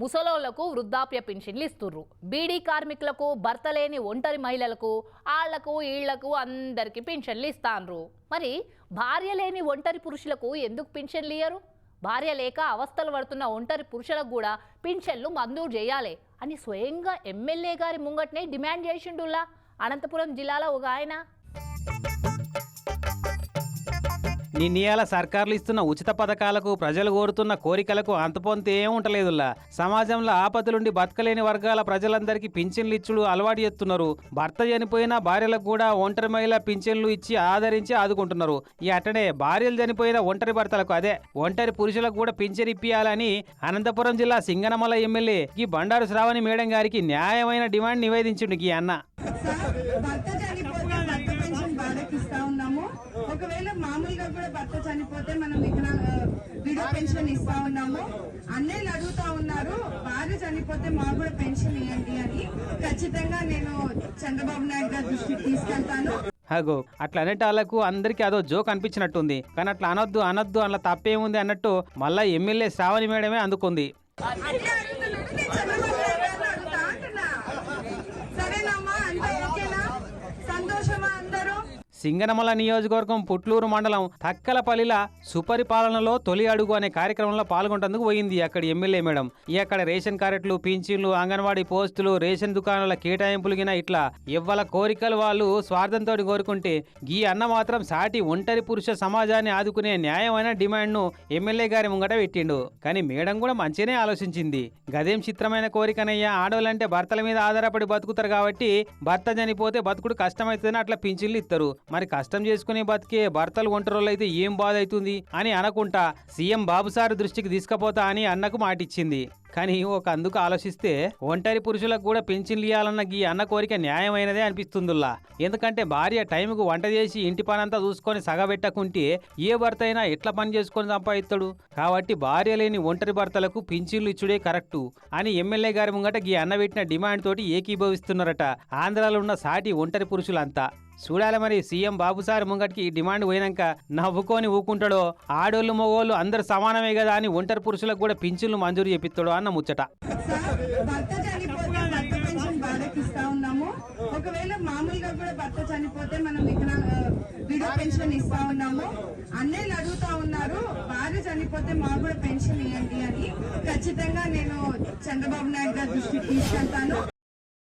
ముసలోళ్ళకు వృద్ధాప్య పింఛన్లు ఇస్తుర్రు. బీడీ కార్మికులకు భర్త లేని ఒంటరి మహిళలకు ఆళ్ళకు ఈళ్ళకు అందరికి పింఛన్లు ఇస్తాన్రు మరి భార్య లేని ఒంటరి పురుషులకు ఎందుకు పింఛన్లు ఇయ్యరు? భార్య లేక అవస్థలు పడుతున్న ఒంటరి పురుషులకు కూడా పింఛన్లు మంజూరు చేయాలి అని స్వయంగా ఎమ్మెల్యే గారి ముంగట్నే డిమాండ్ చేసిండులా అనంతపురం జిల్లాలో ఒక ఆయన. నిన్నీయాల సర్కార్లు ఇస్తున్న ఉచిత పథకాలకు ప్రజలు కోరుతున్న కోరికలకు అంతపొంత ఏం ఉంటలేదుల్లా సమాజంలో ఆపదలుండి బతకలేని వర్గాల ప్రజలందరికీ పింఛన్లు ఇచ్చుడు అలవాటు చేస్తున్నారు. భర్త చనిపోయిన భార్యలకు కూడా ఒంటరి మహిళ పింఛన్లు ఇచ్చి ఆదరించి ఆదుకుంటున్నారు. ఈ అట్టనే భార్యలు చనిపోయిన ఒంటరి భర్తలకు అదే ఒంటరి పురుషులకు కూడా పింఛన్ ఇప్పియాలని అనంతపురం జిల్లా సింగనమల ఎమ్మెల్యే ఈ బండారు శ్రావణి మేడం గారికి న్యాయమైన డిమాండ్ నివేదించిండు ఈ అన్న. ఉన్నాము ఒకవేళ మామూలుగా కూడా భర్త చనిపోతే మనం ఇక్కడ విడో పెన్షన్ ఇస్తా ఉన్నాము. అన్నయ్యలు అడుగుతా ఉన్నారు భార్య చనిపోతే మాకు కూడా పెన్షన్ ఇవ్వండి అని. ఖచ్చితంగా నేను చంద్రబాబు నాయుడు గారి దృష్టికి తీసుకెళ్తాను. అగో అట్లా అనేటాళ్ళకు అందరికీ అదో జోక్ అనిపించినట్టుంది. కానీ అట్లా అనొద్దు అనొద్దు అట్లా తప్పేముంది అన్నట్టు మళ్ళా ఎమ్మెల్యే శ్రావణి మేడమే అందుకుంది అట్లే అడుగుతున్నాడు నేను చంద్రబాబు నాయుడు గారిని అడుగుతా అంటున్నా సరేనమ్మా అంతా ఓకేనా సంతోషమా అందరూ సింగనమల నియోజకవర్గం పుట్లూరు మండలం తక్కలపల్లిల సుపరిపాలనలో తొలి అడుగు అనే కార్యక్రమంలో పాల్గొంటందుకు పోయింది అక్కడి ఎమ్మెల్యే మేడం. ఈ అక్కడ రేషన్ కార్డులు పింఛన్లు అంగన్వాడీ పోస్టులు రేషన్ దుకాణాల కేటాయింపులు గిన ఇట్లా ఇవ్వల కోరికలు వాళ్ళు స్వార్థంతో కోరుకుంటే గీ అన్న మాత్రం సాటి ఒంటరి పురుష సమాజాన్ని ఆదుకునే న్యాయమైన డిమాండ్ను ఎమ్మెల్యే గారి ముంగట పెట్టిండు. కానీ మేడం కూడా మంచిగానే ఆలోచించింది. గదేం చిత్రమైన కోరికనయ్యా ఆడవాళ్ళంటే భర్తల మీద ఆధారపడి బతుకుతారు కాబట్టి భర్త చనిపోతే బతుకుడు కష్టమవుతుందని అట్లా పింఛన్లు ఇస్తారు మరి కష్టం చేసుకునే బతికే భర్తలు ఒంటరోళ్ళు అయితే ఏం బాధ అవుతుంది అని అనకుంటా సీఎం బాబుసార్ దృష్టికి తీసుకపోతా అని అన్నకు మాటిచ్చింది. కానీ ఒక అందుకు ఆలోచిస్తే ఒంటరి పురుషులకు కూడా పెన్షన్లు ఇవ్వాలన్న ఈ అన్న కోరిక న్యాయమైనదే అనిపిస్తుందిలా ఎందుకంటే భార్య టైంకు వంట చేసి ఇంటి పనంతా చూసుకొని సగబెట్టకుంటే ఏ భర్త అయినా ఎట్లా పని చేసుకొని సంపాదిస్తాడు కాబట్టి భార్య లేని ఒంటరి భర్తలకు పింఛన్లు ఇచ్చుడే కరెక్టు అని ఎమ్మెల్యే గారి ముంగట ఈ అన్న పెట్టిన డిమాండ్ తోటి ఏకీభవిస్తున్నారట ఆంధ్రాలో ఉన్న సాటి ఒంటరి పురుషులంతా. చూడాలి మరి. సీఎం బాబు సార్ ముంగటికి ఈ డిమాండ్ పోయినాక నవ్వుకొని ఊకుంటాడో ఆడోళ్ళు మగోళ్ళు అందరు సమానమే కదా అని ఒంటరి పురుషులకు కూడా పింఛన్లు మంజూరు చేపిస్తాడు అన్న ముచ్చట. ఒకవేళ మామూలుగా కూడా భర్త చనిపోతే మనం ఇక్కడ విడో పెన్షన్ ఇస్తా ఉన్నాము. అన్నయ్యలు అడుగుతా ఉన్నారు భార్య చనిపోతే మాకు కూడా పెన్షన్ ఇవ్వండి అని ఖచ్చితంగా నేను చంద్రబాబు నాయుడు గారి దృష్టికి తీసుకెళ్తాను.